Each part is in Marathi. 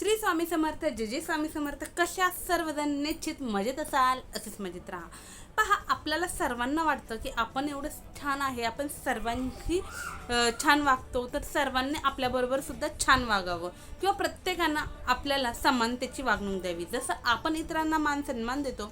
श्री स्वामी समर्थ जे जे स्वामी समर्थ. कशा सर्वजण निश्चित मजेत असाल? असेच मजेत राहा. पहा आपल्याला सर्वांना वाटतं की आपण एवढं छान आहे आपण सर्वांशी छान वागतो तर सर्वांनी आपल्याबरोबर सुद्धा छान वागावं. किंवा प्रत्येकानं आपल्याला समानतेची वागणूक द्यावी. जसं आपण इतरांना मान सन्मान देतो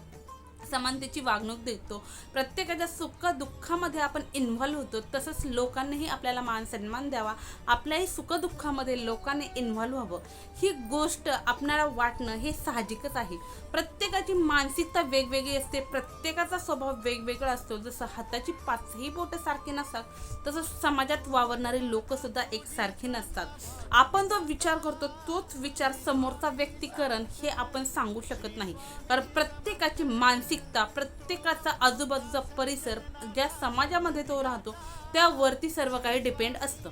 समानतेची वागणूक देतो. प्रत्येकाच्या सुख दुःखामध्ये आपण इन्व्हॉल्व्ह होतो. तसंच लोकांनीही आपल्याला मान सन्मान द्यावा. आपल्याही सुखदुःखामध्ये लोकांनी इन्व्हॉल्व्ह व्हावं. ही गोष्ट आपणाला वाटणं हे साहजिकच आहे. प्रत्येकाची मानसिकता वेगवेगळी असते. प्रत्येकाचा स्वभाव वेगवेगळा असतो. जसं हाताची पाचही बोटं सारखी नसतात तसंच समाजात वावरणारे लोकसुद्धा एकसारखे नसतात. आपण जो विचार करतो तोच विचार समोरचा व्यक्ती करण हे आपण सांगू शकत नाही. कारण प्रत्येकाची मानसिक मानसिकता प्रत्येकाचा आजूबाजूचा परिसर ज्या समाजामध्ये तो राहतो त्यावरती सर्व काही डिपेंड असतं.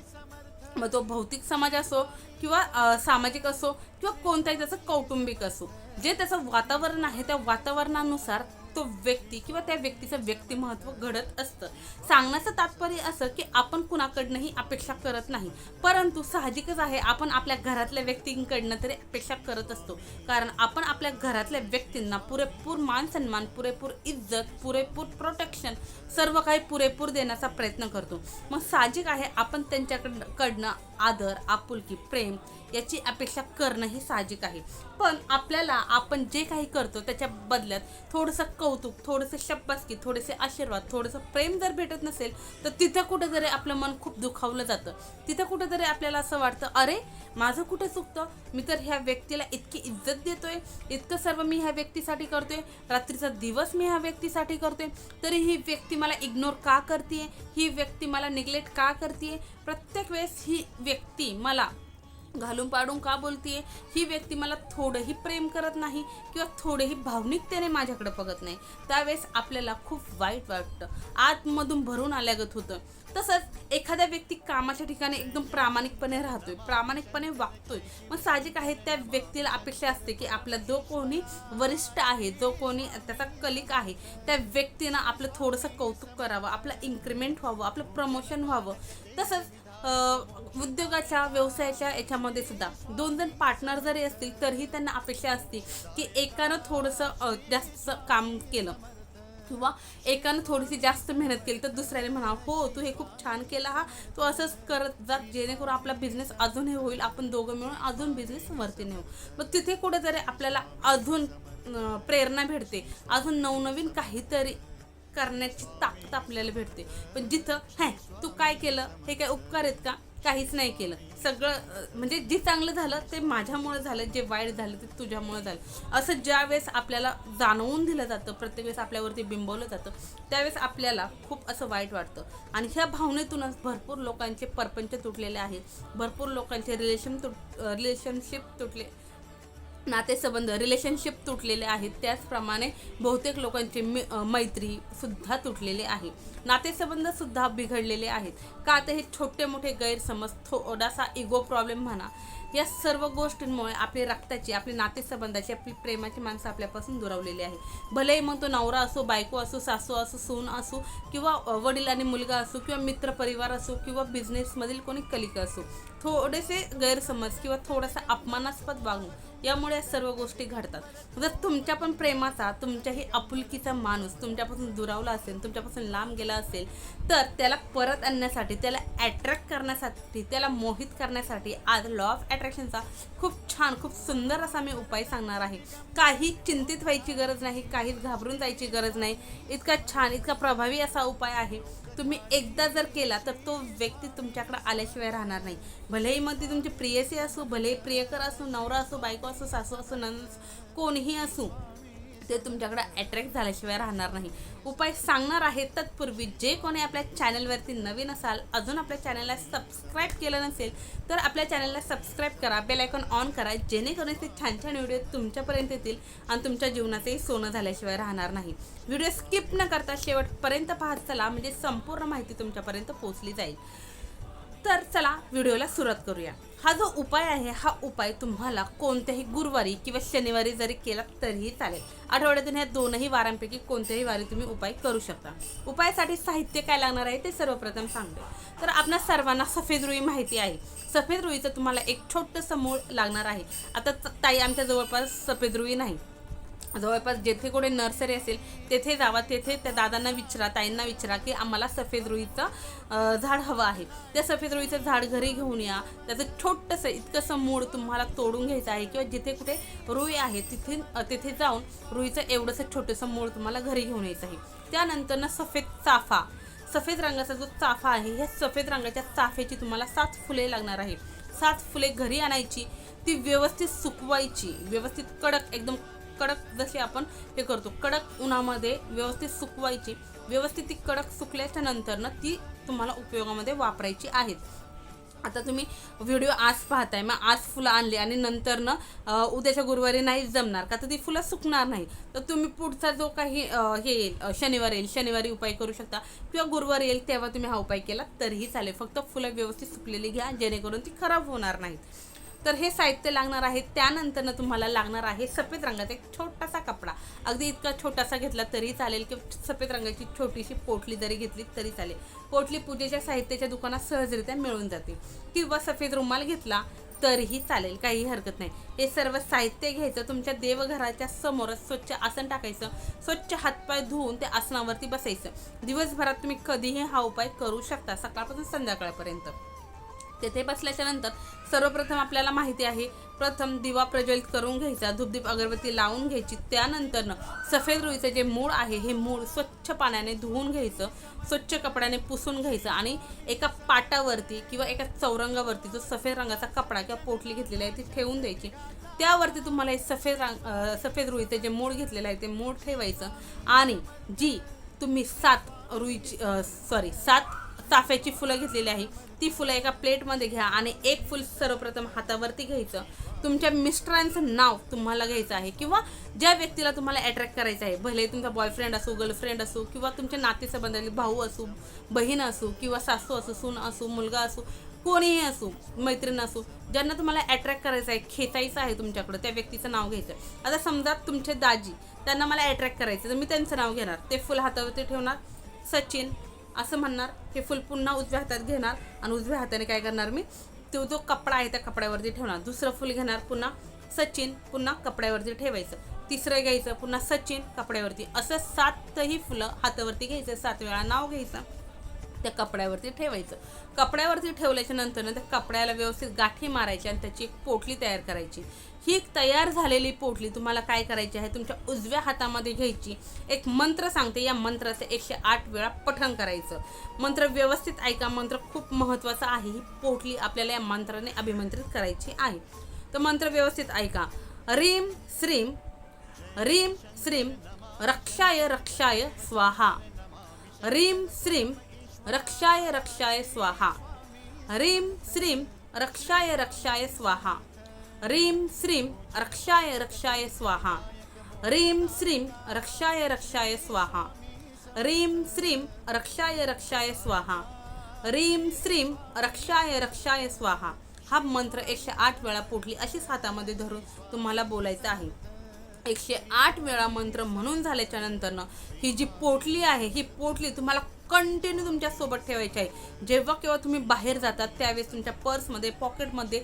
मग तो भौतिक समाज असो किंवा सामाजिक असो किंवा कोणताही त्याचं कौटुंबिक असो जे त्याचं वातावरण आहे त्या वातावरणानुसार तो व्यक्ती किंवा त्या व्यक्तीचं व्यक्तिमत्व घडत असतं. सांगण्याचं तात्पर्य असं की आपण कुणाकडनंही अपेक्षा करत नाही. परंतु साहजिकच आहे आपण आपल्या घरातल्या व्यक्तींकडनं तरी अपेक्षा करत असतो. कारण आपण आपल्या घरातल्या व्यक्तींना पुरेपूर मान सन्मान पुरेपूर इज्जत पुरेपूर प्रोटेक्शन सर्व काही पुरेपूर देण्याचा प्रयत्न करतो. मग साहजिक आहे आपण त्यांच्याकडनं कडनं आदर आपुलकी प्रेम याची अपेक्षा करणं हे साहजिक आहे. पण आपल्याला आपण जे काही करतो त्याच्या बदल्यात थोडंसं कौतुक थोडंसं शब्बासकी थोडेसे आशीर्वाद थोडंसं प्रेम जर भेटत नसेल तर तिथं कुठंतरी आपलं मन खूप दुखावलं जातं. तिथं कुठंतरी आपल्याला असं वाटतं अरे माझं कुठं चुकतं? मी तर ह्या व्यक्तीला इतकी इज्जत देतोय इतकं सर्व मी ह्या व्यक्तीसाठी करतोय रात्रीचा दिवस मी ह्या व्यक्तीसाठी करतोय तरी ही व्यक्ती मला इग्नोर का करते ही व्यक्ती मला निग्लेक्ट का करते प्रत्येक वेळेस ही व्यक्ती मला घालून पाडून का बोलतीये? ही व्यक्ती मला थोडंही प्रेम करत नाही किंवा थोडेही भावनिकतेने माझ्याकडे बघत नाही. त्यावेळेस आपल्याला खूप वाईट वाटतं. आतमधून भरून आल्यागत होतं. तसंच एखाद्या व्यक्ती कामाच्या ठिकाणी एकदम प्रामाणिकपणे राहतोय प्रामाणिकपणे वागतोय. मग साहजिक आहे त्या व्यक्तीला अपेक्षा असते की आपला जो कोणी वरिष्ठ आहे जो कोणी त्याचा कलिक आहे त्या व्यक्तीनं आपलं थोडंसं कौतुक करावं आपलं इन्क्रीमेंट व्हावं आपलं प्रमोशन व्हावं. तसंच उद्योगाच्या व्यवसायाच्या याच्यामध्ये सुद्धा. दोन जण पार्टनर जरी असतील तरीही त्यांना अपेक्षा असते की एकानं थोडंसं जास्त काम केलं. किंवा एकानं थोडीशी जास्त मेहनत केली तर दुसऱ्याने म्हणा हो तू हे खूप छान केला हा. तू असंच करत जा जेणेकरून आपला बिझनेस अजून हे होईल. आपण दोघं मिळून अजून बिझनेस वरती नेऊ. मग तिथे कुठेतरी आपल्याला अजून प्रेरणा भेटते. अजून नवनवीन काहीतरी करण्याची ताकद आपल्याला भेटते. पण जिथं हाय तू काय केलं? हे काय उपकार आहेत का? काहीच नाही केलं. सगळं म्हणजे जे चांगलं झालं ते माझ्यामुळे झालं जे वाईट झालं ते तुझ्यामुळे झालं. असं ज्या वेळेस आपल्याला जाणवून दिलं जातं प्रत्येक वेळेस आपल्यावरती बिंबवलं जातं त्यावेळेस आपल्याला खूप असं वाईट वाटतं. आणि ह्या भावनेतूनच भरपूर लोकांचे परपंच तुटलेले आहेत. भरपूर लोकांचे रिलेशन तुट रिलेशनशिप तुटले नातेसंबंध रिलेशनशिप तुटलेले आहेत. त्याचप्रमाणे बहुतेक लोकांची मी मैत्रीसुद्धा तुटलेले आहे. नातेसंबंधसुद्धा बिघडलेले आहेत. का तर हे छोटे मोठे गैरसमज थोडासा इगो प्रॉब्लेम म्हणा या सर्व गोष्टींमुळे आपली रक्ताची आपली नातेसंबंधाची आपली प्रेमाची माणसं आपल्यापासून दुरावलेली आहे. भलेही मग तो नवरा असो बायको असो सासू असो सून असो किंवा वडील आणि मुलगा असो किंवा मित्र परिवार असो किंवा बिझनेसमधील कोणी कलिक असो थोडेसे गैरसमज किंवा थोडासा अपमानास्पद वागणूक यामुळे सर्व गोष्टी घडतात. जर तुमच्या पण प्रेमाचा तुमच्याही आपुलकीचा माणूस तुमच्यापासून दुरावला असेल तुमच्यापासून लांब गेला असेल तर त्याला परत आणण्यासाठी त्याला अट्रॅक्ट करण्यासाठी त्याला मोहित करण्यासाठी आज लॉ ऑफ अट्रॅक्शनचा खूप छान खूप सुंदर असा मी उपाय सांगणार आहे. काही चिंतित व्हायची गरज नाही काहीच घाबरून जायची गरज नाही. इतका छान इतका प्रभावी असा उपाय आहे. तुम्ही एकदा जर केला तर तो व्यक्ती तुमच्याकडे आल्याशिवाय राहणार नाही. भलेही मग ती तुमची प्रियसी असो भलेही प्रियकर असो नवरा असो बायको असो सासू असो नंद कोणीही असो ते तुमच्याकडे अट्रॅक्ट झाल्याशिवाय राहणार नाही. उपाय सांगणार आहे तत्पूर्वी जे कोणी आपल्या चॅनलवरती नवीन असाल अजून आपल्या चॅनलला सबस्क्राईब केलं नसेल तर आपल्या चॅनलला सबस्क्राईब करा बेल आयकॉन ऑन करा जेणेकरून ते छान छान व्हिडिओ तुमच्यापर्यंत येतील आणि तुमच्या जीवनातही सोनं झाल्याशिवाय राहणार नाही. व्हिडिओ स्किप न करता शेवटपर्यंत पाहत चला म्हणजे संपूर्ण माहिती तुमच्यापर्यंत पोहोचली जाईल. तर चला व्हिडिओला सुरुवात करूया. हा जो उपाय आहे हा उपाय तुम्हाला कोणत्याही गुरुवारी किंवा शनिवारी जरी केला तरीही चालेल. आठवड्यातून ह्या दोनही वारांपैकी कोणत्याही वारी तुम्ही उपाय करू शकता. उपायासाठी साहित्य काय लागणार आहे ते सर्वप्रथम सांगते. तर आपल्या सर्वांना सफेद रुई माहिती आहे. सफेद रुईचं तुम्हाला एक छोटंसं मूळ लागणार आहे. आता ताई आमच्या जवळपास सफेद रुई नाही. जवळपास जेथे कुठे नर्सरी असेल तेथे जावा तेथे त्या दादांना विचारा ताईंना विचारा की आम्हाला सफेद रुईचं झाड हवं आहे. त्या सफेद रुईचं झाड घरी घेऊन या. त्याचं छोटंसं इतकंसं मूळ तुम्हाला तोडून घ्यायचं आहे किंवा जिथे कुठे रुई आहे तिथे तिथे जाऊन रुईचं एवढंसं छोटंसं मूळ तुम्हाला घरी घेऊन यायचं आहे. त्यानंतर ना सफेद चाफा. सफेद रंगाचा जो चाफा आहे ह्या सफेद रंगाच्या चाफ्याची तुम्हाला सात फुले लागणार आहे सात फुले घरी आणायची ती व्यवस्थित सुकवायची. व्यवस्थित कडक एकदम कडक जशी आपण हे करतो. कडक उन्हामध्ये व्यवस्थित सुकवायची. व्यवस्थित ती कडक सुकल्याच्या नंतरनं ती तुम्हाला उपयोगामध्ये वापरायची आहेत. आता तुम्ही व्हिडिओ आज पाहताय. मग आज फुलं आणली आणि नंतरनं उद्याच्या गुरुवारी नाही जमणार का? तर ती फुलं सुकणार नाही. तर तुम्ही पुढचा जो काही हे येईल शनिवार येईल शनिवारी उपाय करू शकता. किंवा गुरुवार येईल तेव्हा तुम्ही हा उपाय केला तरीही चालेल. फक्त फुलं व्यवस्थित सुकलेली घ्या जेणेकरून ती खराब होणार नाहीत. तर हे साहित्य लागणार आहे त्यानंतरनं तुम्हाला लागणार आहे सफेद रंगाचा एक छोटासा कपडा. अगदी इतका छोटासा घेतला तरी चालेल किंवा सफेद रंगाची छोटीशी पोटली जरी घेतली तरी चालेल. पोटली पूजेच्या साहित्याच्या दुकानात सहजरित्या मिळून जाते. किंवा सफेद रुमाल घेतला तरीही चालेल काही हरकत नाही. हे सर्व साहित्य घ्यायचं तुमच्या देवघराच्या समोरच स्वच्छ आसन टाकायचं स्वच्छ हातपाय धुवून त्या आसनावरती बसायचं. दिवसभरात तुम्ही कधीही हा उपाय करू शकता सकाळपासून संध्याकाळपर्यंत. तेथे बसल्याच्यानंतर सर्वप्रथम आपल्याला माहिती आहे प्रथम दिवा प्रज्वलित करून घ्यायचा धूपदीप अगरबत्ती लावून घ्यायची. त्यानंतरनं सफेद रुईचं जे मूळ आहे हे मूळ स्वच्छ पाण्याने धुवून घ्यायचं स्वच्छ कपड्याने पुसून घ्यायचं आणि एका पाटावरती किंवा एका चौरंगावरती जो सफेद रंगाचा कपडा किंवा पोटली घेतलेली आहे ती ठेवून द्यायची. त्यावरती तुम्हाला हे सफेद रंग सफेद रुईचं जे मूळ घेतलेलं आहे ते मूळ ठेवायचं आणि जी तुम्ही सात रुईची सॉरी सात चाफ्याची फुलं घेतलेली आहे. ती फुलं एका प्लेटमध्ये घ्या आणि एक फुल सर्वप्रथम हातावरती घ्यायचं. तुमच्या मिस्टरांचं नाव तुम्हाला घ्यायचं आहे किंवा ज्या व्यक्तीला तुम्हाला अट्रॅक्ट करायचं आहे भले तुमचा बॉयफ्रेंड असो गर्लफ्रेंड असो किंवा तुमच्या नातेसंबंधातील भाऊ असो बहीण असो किंवा सासू असो सून असो मुलगा असो कोणीही असो मैत्रीण असो ज्यांना तुम्हाला अट्रॅक्ट करायचं आहे खेचायचं आहे तुमच्याकडं त्या व्यक्तीचं नाव घ्यायचं आता समजा तुमचे दाजी त्यांना मला अट्रॅक्ट करायचं तर मी त्यांचं नाव घेणार. ते फुल हातावरती ठेवणार. सचिन असं म्हणणार हे फुल पुन्हा उजव्या हातात घेणार आणि उजव्या हाताने काय करणार मी? तो जो कपडा आहे त्या कपड्यावरती ठेवणार. दुसरं फुल घेणार पुन्हा सचिन पुन्हा कपड्यावरती ठेवायचं. तिसरं घ्यायचं पुन्हा सचिन कपड्यावरती. असं सातही फुलं हातावरती घ्यायचं सात वेळा नाव घ्यायचं. त्या कपड्यावरती ठेवायचं. कपड्यावरती ठेवल्याच्या नंतर त्या कपड्याला व्यवस्थित गाठी मारायची आणि त्याची एक पोटली तयार करायची. ही एक तयार झालेली पोटली तुम्हाला काय करायची आहे? तुमच्या उजव्या हातामध्ये घ्यायची. एक मंत्र सांगते. या मंत्राचं एकशे आठ वेळा पठण करायचं. मंत्र व्यवस्थित ऐका. मंत्र खूप महत्त्वाचा आहे. ही पोटली आपल्याला या मंत्राने अभिमंत्रित करायची आहे. तर मंत्र व्यवस्थित ऐका. रीम श्रीम रीम श्रीम रक्षाय रक्षाय स्वाहा. रीम श्रीम रक्षाय रक्षाय स्वाहा। ह्रीं श्रीम रक्षाय रक्षाय स्वाहा। ह्रीं श्रीम रक्षाय रक्षाय स्वाहा। ह्रीं श्रीम रक्षाय रक्षाय स्वाहा। ह्रीं श्रीम रक्षाय रक्षाय स्वाहा। ह्रीं श्रीम रक्षाय रक्षाय स्वाहा। हा मंत्र एकशे आठ वेळा पोटली अशीच हातामध्ये धरून तुम्हाला बोलायचं आहे. एकशे आठ वेळा मंत्र म्हणून झाल्याच्या नंतरनं ही जी पोटली आहे ही पोटली तुम्हाला कंटिन्यू तुमच्यासोबत ठेवायची आहे. जेव्हा केव्हा तुम्ही बाहेर जातात त्यावेळेस तुमच्या पर्समध्ये पॉकेटमध्ये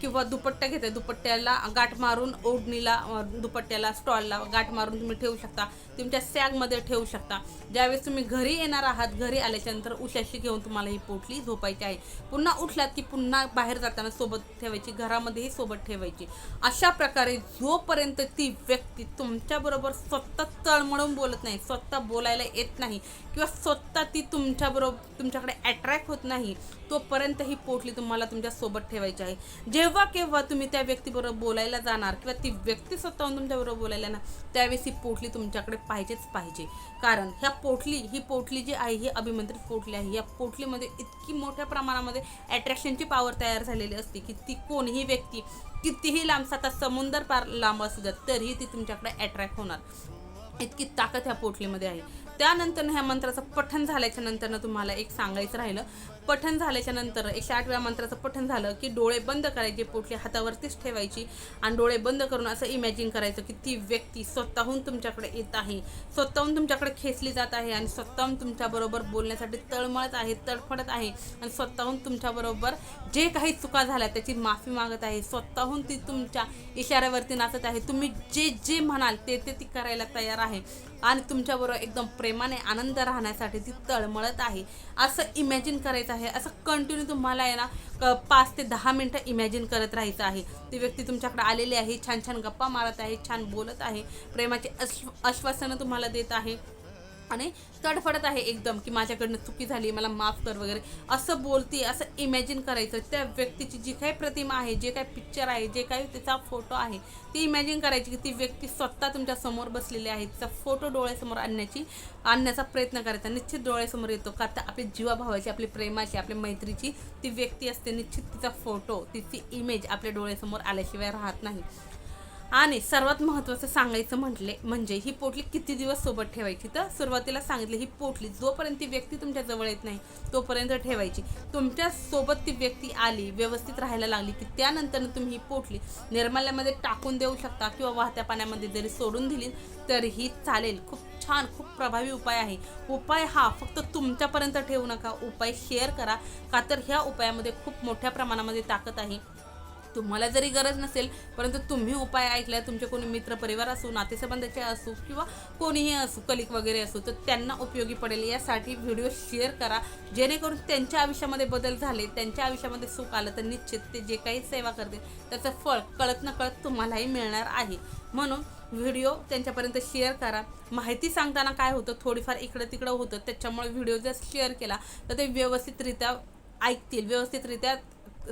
किंवा दुपट्टा घेते दुपट्ट्याला गाठ मारून ओढणीला दुपट्ट्याला स्टॉलला गाठ मारून तुम्ही ठेवू शकता. तुमच्या सॅगमध्ये ठेवू शकता. ज्यावेळेस तुम्ही घरी येणार आहात घरी आल्याच्यानंतर उशाशी घेऊन तुम्हाला ही पोटली झोपायची आहे. पुन्हा उठलात की पुन्हा बाहेर जाताना सोबत ठेवायची घरामध्येही सोबत ठेवायची. अशा प्रकारे जोपर्यंत ती व्यक्ती तुमच्याबरोबर स्वतः तळमळून बोलत नाही स्वतः बोलायला येत नाही किंवा स्वतः ती तुमच्याबरोबर तुमच्याकडे अट्रॅक्ट होत नाही तोपर्यंत ही पोटली तुम्हाला तुमच्यासोबत ठेवायची आहे. जेव्हा केव्हा तुम्ही त्या व्यक्तीबरोबर बोलायला जाणार किंवा ती व्यक्ती स्वतःहून तुमच्याबरोबर बोलायला ना त्यावेळेस ही पोटली तुमच्याकडे पाहिजेच पाहिजे. कारण ह्या पोटली ही पोटली जी आहे ही अभिमंत्रित पोटली आहे. या पोटलीमध्ये इतकी मोठ्या प्रमाणामध्ये अट्रॅक्शनची पॉवर तयार झालेली असते की ती कोणीही व्यक्ती कितीही लांब साता समुंदर पार लांब असू द्या तरीही ती तुमच्याकडे अट्रॅक्ट होणार. इतकी ताकद ह्या पोटलीमध्ये आहे. त्यानंतर ह्या मंत्राचं पठण झाल्याच्यानंतर तुम्हाला एक सांगायचं राहिलं. पठण झाल्याच्यानंतर एकशे आठ वेळा मंत्राचं पठण झालं की डोळे बंद करायचे पोटली हातावरतीच ठेवायची आणि डोळे बंद करून असं इमॅजिन करायचं की ती व्यक्ती स्वतःहून तुमच्याकडे येत आहे. स्वतःहून तुमच्याकडे खेचली जात आहे आणि स्वतःहून तुमच्याबरोबर बोलण्यासाठी तळमळत आहे तडफडत आहे आणि स्वतःहून तुमच्याबरोबर जे काही चुका झाल्या त्याची माफी मागत आहे. स्वतःहून ती तुमच्या इशाऱ्यावरती नाचत आहे. तुम्ही जे जे म्हणाल ते ते ती करायला तयार आहे. आणि तुमच्याबरोबर एकदम प्रेमाने आनंद राहण्यासाठी ती तळमळत आहे. असं इमॅजिन करायचं आहे. असं कंटिन्यू तुम्हाला आहे ना क- पाच ते दहा मिनटं इमॅजिन करत राहायचं आहे. ती व्यक्ती तुमच्याकडे आलेली आहे छान छान गप्पा मारत आहे छान बोलत आहे प्रेमाचे अश्व आश्वासनं तुम्हाला देत आहे. आणि तडफडत आहे एकदम की माझ्याकडनं चुकी झाली मला माफ कर वगैरे. असं बोलते असं इमॅजिन करायचं. त्या व्यक्तीची जी काही प्रतिमा आहे जे काही पिक्चर आहे जे काही त्याचा फोटो आहे ती इमॅजिन करायची की ती व्यक्ती स्वतः तुमच्यासमोर बसलेली आहे. तिचा फोटो डोळ्यासमोर आणण्याची आणण्याचा प्रयत्न करायचा. निश्चित डोळ्यासमोर येतो का? तर आपली जीवाभावाची आपली प्रेमाची आपली मैत्रीची ती व्यक्ती असते. निश्चित तिचा फोटो तिची इमेज आपल्या डोळ्यासमोर आल्याशिवाय राहत नाही. आणि सर्वात महत्त्वाचं सांगायचं म्हटले म्हणजे ही पोटली किती दिवस सोबत ठेवायची? तर सुरुवातीला सांगितलं ही पोटली जोपर्यंत ती व्यक्ती तुमच्या जवळ येत नाही तोपर्यंत ठेवायची. तुमच्यासोबत ती व्यक्ती आली व्यवस्थित राहायला लागली की त्यानंतर तुम्ही ही पोटली निर्माल्यामध्ये टाकून देऊ शकता किंवा वाहत्या पाण्यामध्ये जरी सोडून दिली तरीही चालेल. खूप छान खूप प्रभावी उपाय आहे. उपाय हा फक्त तुमच्यापर्यंत ठेवू नका. उपाय शेअर करा. का तर ह्या उपायामध्ये खूप मोठ्या प्रमाणामध्ये ताकद आहे. तुम्हाला जरी गरज नसेल परंतु तुम्ही उपाय ऐकला तुमचे कोणी मित्र परिवार असो नातेसंबंधाचे असो किंवा कोणीही असो कलिक वगैरे असो तर त्यांना उपयोगी पडेल. यासाठी व्हिडिओ शेअर करा. जेणेकरून त्यांच्या आयुष्यामध्ये बदल झाले त्यांच्या आयुष्यामध्ये सुख आलं तर निश्चित ते जे काही सेवा करतील त्याचं फळ कळत न कळत तुम्हालाही मिळणार आहे. म्हणून व्हिडिओ त्यांच्यापर्यंत शेअर करा. माहिती सांगताना काय होतं थोडीफार इकडं तिकडं होतं त्याच्यामुळे व्हिडिओ जर शेअर केला तर ते व्यवस्थितरित्या ऐकतील. व्यवस्थितरित्या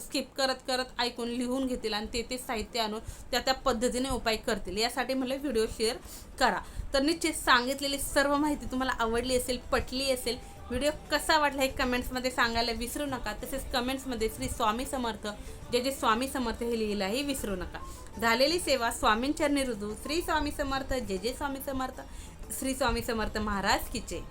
स्किप करत करत ऐकून लिहून घेतील आणि ते ते साहित्य आणून त्या त्या पद्धतीने उपाय करतील. यासाठी मला व्हिडिओ शेअर करा. तर निश्चित सांगितलेली सर्व माहिती तुम्हाला आवडली असेल पटली असेल व्हिडिओ कसा वाटला हे कमेंट्समध्ये सांगायला विसरू नका. तसेच कमेंट्समध्ये श्री स्वामी समर्थ जे जे स्वामी समर्थ हे लिहिलंही विसरू नका. झालेली सेवा स्वामींचरणी रुजू श्री स्वामी समर्थ जे जे स्वामी समर्थ श्री स्वामी समर्थ महाराज किचे